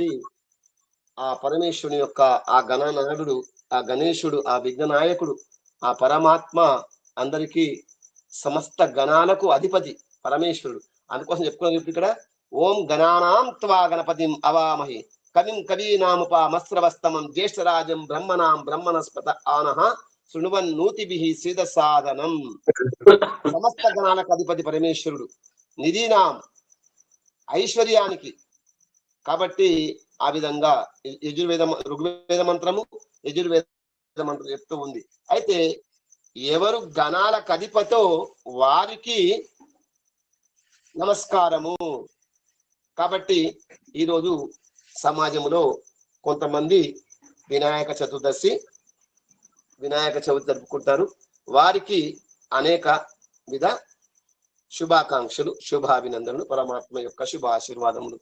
కాబట్టి ఆ పరమేశ్వరుని యొక్క ఆ గణనాథుడు ఆ గణేశుడు ఆ విఘ్ననాయకుడు ఆ పరమాత్మ అందరికీ సమస్త గణాలకు అధిపతి పరమేశ్వరుడు. అందుకోసం చెప్పుకున్నాం ఇప్పుడు ఇక్కడ? ఓం గణానాం త్వా గణపతిం అవామహి. కవిం కవీనాముపామస్రవస్తమం జ్యేష్ఠరాజం బ్రహ్మణాం బ్రహ్మణస్పత ఆనహ శృణువన్ నూతిభి శ్రీద సాధనం సమస్త గణాలకు అధిపతి పరమేశ్వరుడు. నిధీనాం ఐశ్వర్యానికి కాబట్టి ఆ విధంగా యజుర్వేద ఋగ్వేద మంత్రము యజుర్వేద మంత్రం చెప్తూ ఉంది. అయితే ఎవరు గణాల కధిపతో వారికి నమస్కారము? కాబట్టి ఈరోజు సమాజంలో కొంతమంది వినాయక చతుర్దశి వినాయక చవితి జరుపుకుంటారు. వారికి అనేక విధ శుభాకాంక్షలు శుభాభినందనలు పరమాత్మ యొక్క శుభ ఆశీర్వాదములు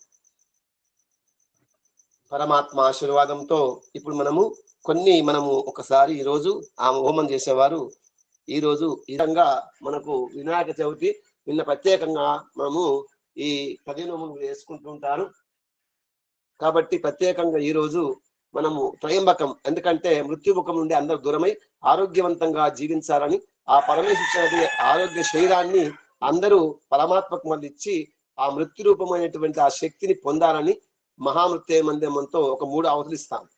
పరమాత్మ ఆశీర్వాదంతో ఇప్పుడు మనము కొన్ని మనము ఒకసారి ఈ రోజు ఆ హోమం చేసేవారు. ఈ రోజు ఈ విధంగా మనకు వినాయక చవితి నిన్న ప్రత్యేకంగా మనము ఈ పదిహేను హోమం వేసుకుంటుంటారు కాబట్టి ప్రత్యేకంగా ఈ రోజు మనము త్రయంబకం ఎందుకంటే మృత్యుముఖం నుండి అందరూ దూరమై ఆరోగ్యవంతంగా జీవించాలని ఆ పరమేశ్వరుడి ఆరోగ్య శరీరాన్ని అందరూ పరమాత్మకు మళ్ళీ ఇచ్చి ఆ మృత్యు రూపమైనటువంటి ఆ శక్తిని పొందాలని మహామృత్యు మందిరంతో ఒక మూడు అవతలిస్తాను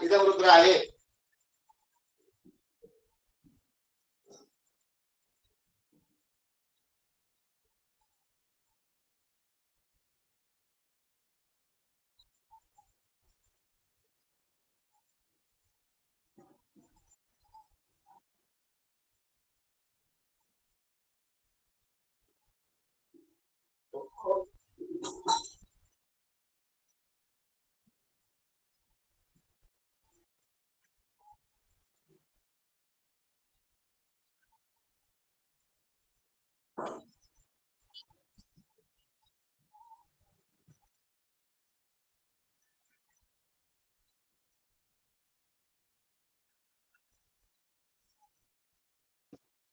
இதை உருக்குறாரு Thank you.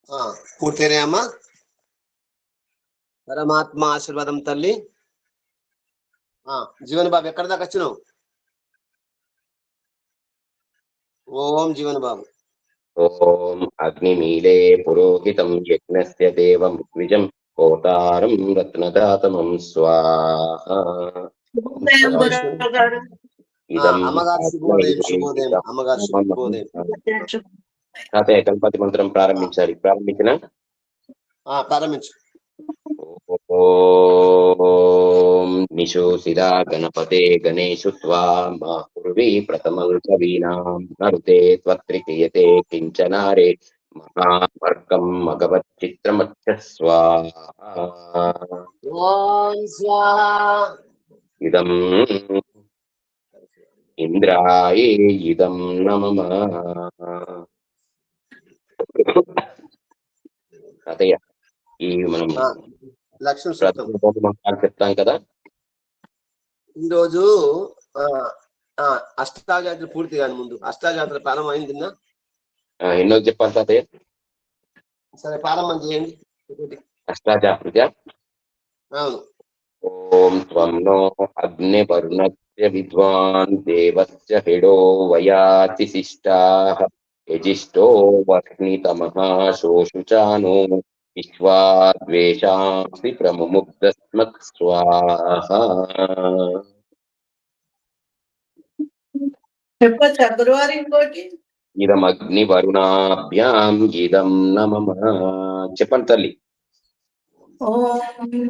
ఆ, పూర్తయినాయమ్మా పరమాత్మ ఆశీర్వాదం తల్లి. ఆ జీవన్ బాబు ఎక్కడ దాకా వచ్చినావు? ఓం జీవన్ బాబు. ఓం అగ్నిమీలే పురోహితం యజ్ఞస్య దేవం ద్విజం కోటారం రత్నదాతమం స్వాహ. అమ్మగారు శుభోదయం అమ్మగారు శుభోదయం. తాతయ్య గణపతి మంత్రం ప్రారంభించాలి. ప్రారంభించిన? ప్రారంభించు. ఓం నిశోసిదా గణపతే గణేషు మా కుర్వీ ప్రథమం కవీనాం నరుతే త్వత్రిక్రియతే కించనారే మహావర్గం మగవచ్చిత్రమచ్చ స్వాహా. ఇదం ఇంద్రాయే ఇదం నమమ తాతయ్య ఈ మనం చెప్తాం కదా. ఈరోజు అష్టాజాతులు పూర్తి కాని ముందు. అష్టాజాతుల ప్రారంభం అయిందిన్నా ఆ, ఎన్నో చెప్పాలి తాతయ్య? సరే ప్రారంభం చేయండి. అష్టాచాకృత్య అవును. ఓం త్వం నో అగ్నివర్ణస్య విద్వాన్ దేవస్య హిడో వయాతి శిష్టాః. యజిష్టో వర్ణితమః శోషుచానో విశ్వాద్వేషాంసి ప్రముగ్ధస్మత్ స్వాహా. చెప్పచ్చా గురువారం ఇంకోటి? ఇదమగ్నివరుణాభ్యాం ఇదం నమమ చెప్పండి తల్లి. ఓం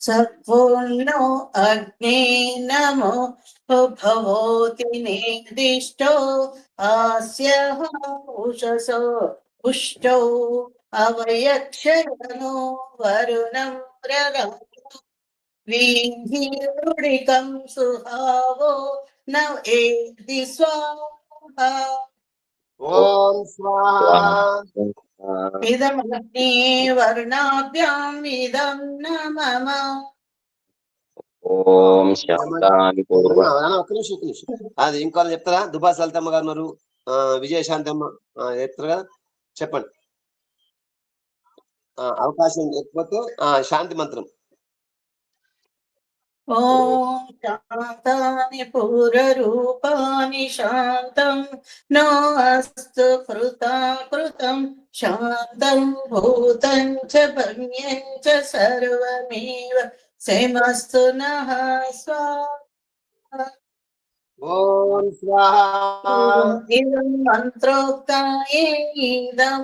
सपूर्णो अग्ने नमो भवोति निर्दिष्टो आस्यः उषसो पुष्टौ अवयक्षयनो वरुणं प्ररन्तु सुहावो न एति स्वाहा। ॐ स्वाहा। ఓం శాంతాని పూర్వ నిమిషం నిమిషం. అది ఇంకోళ్ళు చెప్తారా? దుబా సల్తమ్మ గారు ఉన్నారు. ఆ, విజయశాంతమ్మ చెప్తారు కదా? చెప్పండి. ఆ, అవకాశం లేకపోతే ఆ, శాంతి మంత్రం. ఓం శాంతాని పూరరూపాని శాంతం నో అస్తు కృతా కృతం శాంతం భూతం చ భవ్యం చ సర్వమేవ సేమస్తు నః స్వాహా. ఓం స్వాహా. ఇదం మంత్రోక్తాయే ఇదం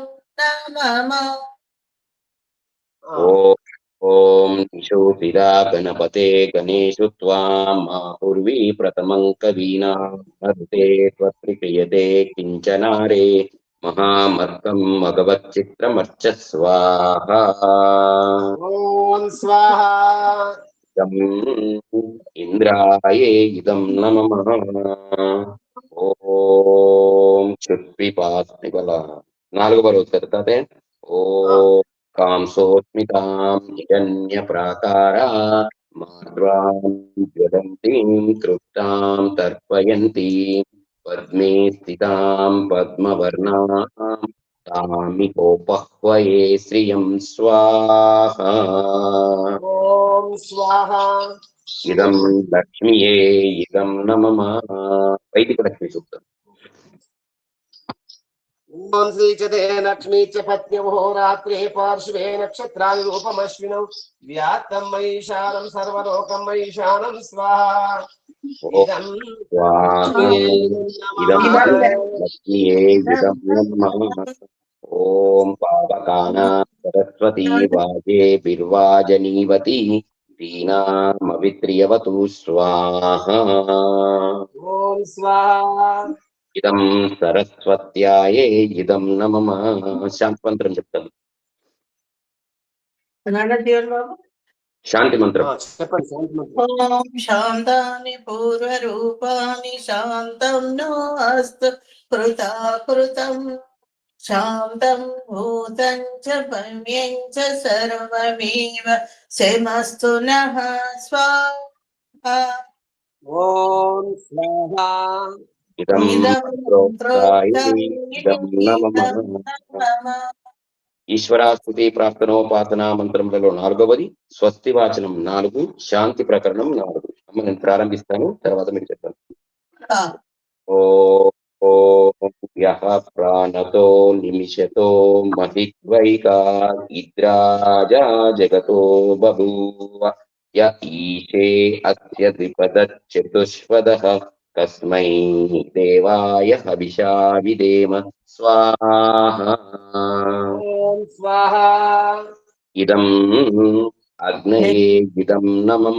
గణపతే గణేషు త్వాం మాహుర్వీ ప్రథమం కవీనాం మరుతే త్వత్ప్రియతే కించనారే మహామర్కం మగవచ్చిత్రమర్చ స్వాహా ఓం స్వాహా ఇదం ఇంద్రాయే ఇదం నమః ఓం క్షుత్పిపాస్మిబల నాలుగు బరువు ఓం ప్రాకారా మాధ్వాం జ్వలంతీం తృప్తాం తర్పయంతి పద్మే స్థితాం పద్మవర్ణాం తామికోపహ్వయే శ్రియం స్వాహా ఓం స్వాహా ఇదం లక్ష్మియే ఇదం నమమ వైదిక లక్ష్మి సూక్తం ఓం శ్రీ చతే లక్ష్మీ చ పత్న్యవో రాత్రే పార్శ్వే నక్షత్రాన్ని రూపమశ్వినౌ వ్యాత్తం మహిషానం సర్వలోకం మహిషానం స్వాహా ఇదం స్వాహా ఇదం నమః. లక్ష్మియే ఇదం నమమ ఇదం సరస్వత్యాయే ఇదం నమమ శాంతి మంత్రం చెప్తాను. శాంతి మంత్రం. ఆ, చెప్పండి శాంతి మంత్రం. ఓం శాంతాని పూర్వరూపాని శాంతం నో అస్తు కృతా కృతం శాంతం భూతం చ భవ్యం చ సర్వమేవ సేమస్తు నః స్వాహా. ఓం స్వాహా. ఇదం ఈశ్వరాస్తుతి ప్రార్థనోపాసన మంత్రములలో నాలుగవది స్వస్తి వాచనం నాలుగు శాంతి ప్రకరణం నాలుగు. అమ్మ నేను ప్రారంభిస్తాను తర్వాత మీరు చెప్పండి ఓ నిమిషతో మహిద్వైకా ఇద్రాజా జగతో య ఈశే అస్య ద్విపద చతుష్పదః తస్మై దేవాయ హవిషా విదేమ స్వాహా ఓం స్వాహా ఇదం అగ్నయే ఇదం నమమ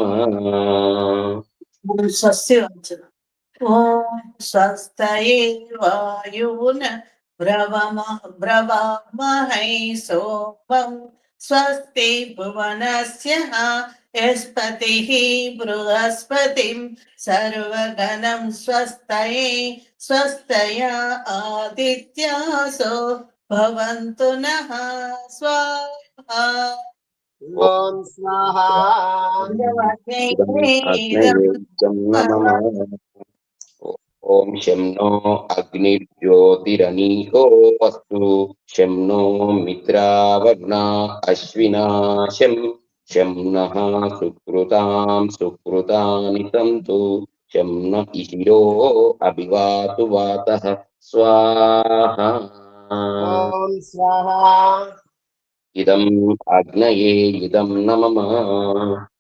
ఓం స్వస్తి వంచన ఓం స్వస్తయే వాయువున బ్రవమ బ్రవామహై సోమం స్వస్తి భువనస్య యస్పతిః బృహస్పతిం సర్వగణం స్వస్తయే స్వస్తయా ఆదిత్యాసో భవంతు నః స్వాహా ఓం శం నో అగ్నిర్జ్యోతిరనీకో వస్తు శం నో మిత్రావర్ణ అశ్వినా శం సుకృతాం సుకృతాని సంతు శం ఇషిరో అభివాతు వాతః స్వాహా స్వాహా ఇదం అగ్నయే ఇదం నమమ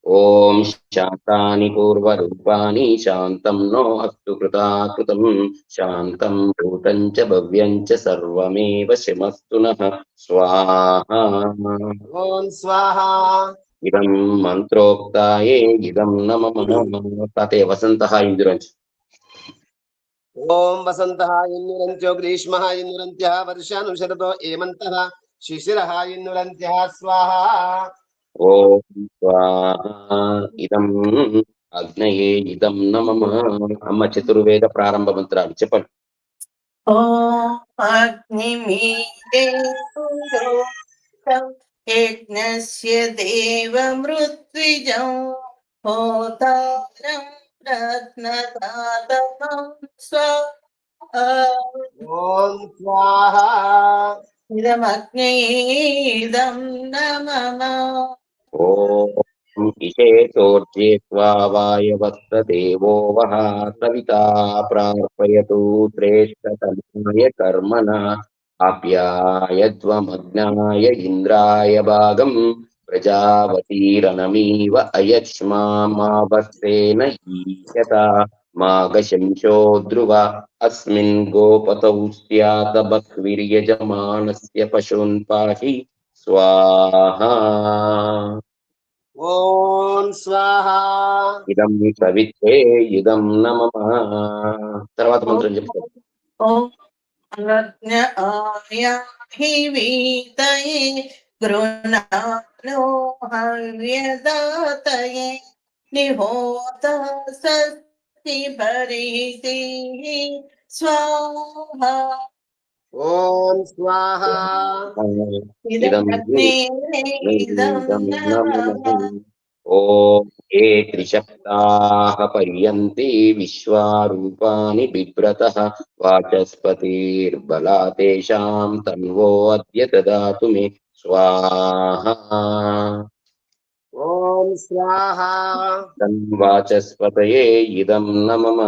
ఓం శాంతాని పూర్వరూపాని శాంతం నో అస్తు కృతాకృతం. శాంతం భూతం చ భవ్యం చ సర్వమేవ శమస్తు స్వాహా. ఓం స్వాహా. ఇదం మంత్రోక్తాయే ఇదం నమమ తాతే వసంత ఇందురంచు. ఓం వసంత ఇన్నురంత్యో గ్రీష్మ ఇన్నురంత్య వర్షాను శరదో ఏమంత శిశిర ఇన్నురంత్య స్వాహా. ఇదం అగ్నయే ఇదం నమ అమ్మ చతుర్వేద ప్రారంభ మంత్రాలు. చెప్పండి. యజ్ఞస్య దేవ మృత్విజం హోతారం రత్నదాతమం స్వ స్వాహ. ఇదమగ్నే ఇదం నమ. ఓం ఇషేతోర్జే స్వావాయవత్ర దేవో వహ సవితా ప్రార్పయతు శ్రేష్టతమాయ కర్మణ ఆప్యాయత్వమగ్నాయ ఇంద్రాయ భాగం ప్రజావతీరణమీవ అయక్ష్మామావస్థేన ఈశత మాగశంశో ధ్రువ అస్మిన్ గోపతౌ స్యాత బక్విర్యజమానస్య పశూన్ పాహి स्वाहा ఓం స్వాహ ఇదం సవిత్రే ఇదం నమమ తర్వాత మంత్రం చెప్తారు ॐ रत्न आयाहि वीतये गृह्णानो हव्यदातये निहोता स्वस्ति भरितिः स्वाहा ॐ स्वाहा। ॐ त्रिशक्ताः पर्यन्ते विश्वारूपाणि बिभ्रतः। वाचस्पतिर्बला तेषां तन्वो अद्य ददातु मे स्वाहा। ॐ स्वाहा। तन्वाचस्पतये इदं न मम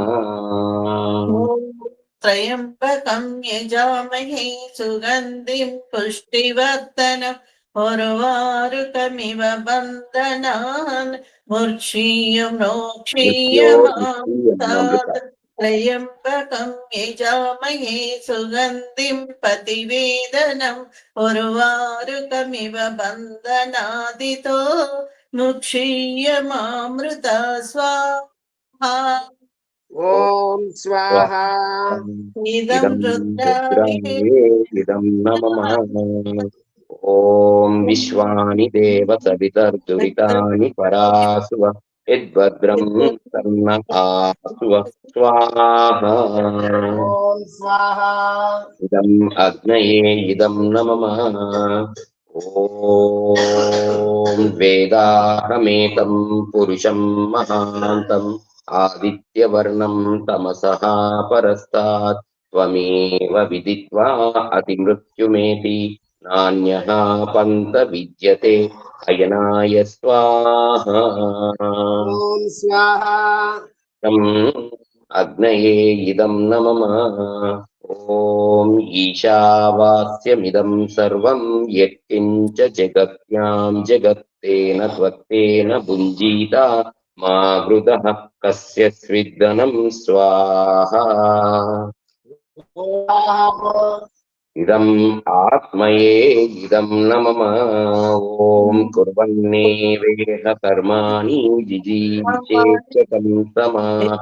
त्रयम्बकं यजामहे सुगन्धिं पुष्टिवर्धनम् उर्वारुकमिव बन्धनान् मूर्क्षीयं नोक्षीयमात् त्रयम्बकं यजामहे सुगन्धिं पतिवेदनम् ബന്ധനാദിതോ बन्धनादितो मुक्षीयमामृता स्वाहा ఓం స్వాహా. ఓం విశ్వాని దేవ సవితర్దురితాని పరాసువ యద్భద్రం కర్ణ ఆసువ స్వాహా. ఇదం అగ్నయే ఇదం నమ. ఓం వేదాహమేతం పురుషం మహాంతం. ఆదిత్యవర్ణం తమసః పరస్తాత్ త్వమేవ విదిత్వా అతిమృత్యుమేతి నాణ్యః పంత విద్యతే అయనాయ స్వాహా. అగ్నయే ఇదం నమమ. ఓం ఈశావాస్యమిదం సర్వం యత్కించ జగత్యాం జగత్తేన త్వత్తేన భుంజీత. మా గృదః కస్య స్విద్దనం స్వాహా ఇదం ఆత్మయే ఇదం నమమ ఓం కుర్వన్నే కుర్వన్నేవేహ కర్మాణి జిజీవిషేచ్చకం సమాహ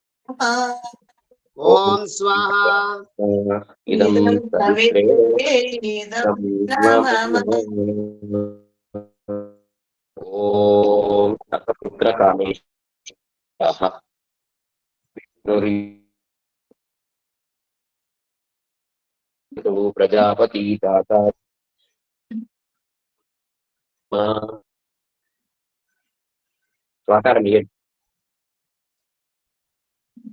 Om Swaha. Idam Om. Putra kami. Itu Prajapati Tata. Swakarmir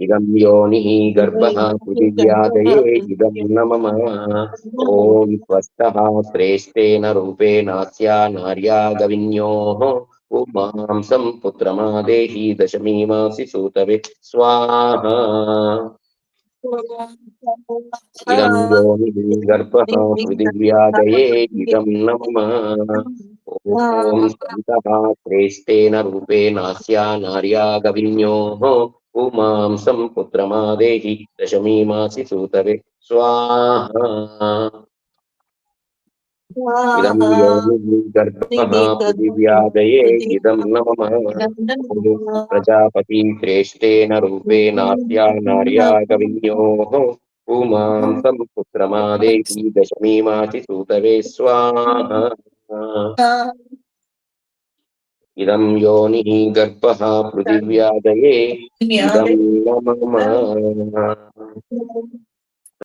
ఇదం యోనిః గర్భः పృథివ్యాదయే ఇదం న మమ ఓం స్వస్థः శ్రేష్టేన రూపేణాస్యా నార్యా గవిన్యోः పుమాంసం పుత్రమాదేహి దశమీమాసి సూతవే స్వాహా ఇదం యోనిః గర్భः పృథివ్యాదయే ఇదం న మమ ఓం స్వంతః శ్రేష్టేన రూపేణాస్యా నార్యా గవిన్యోः పుమాంసం పుత్రమాదేహి దశమీమాసి సూతవే స్వాహా ఇదం యోనిః గర్భः పృథివ్యాదయే ఇదం న మమ ప్రజాపతి శ్రేష్టేన రూపేణాస్యా నార్యా కవిన్యోః పుమాంసం పుత్రమాదేహి దశమీమాసి సూతవే స్వాహా ఇదం యోనిః గర్భः పృథివ్యాదయే ఇదం న మమ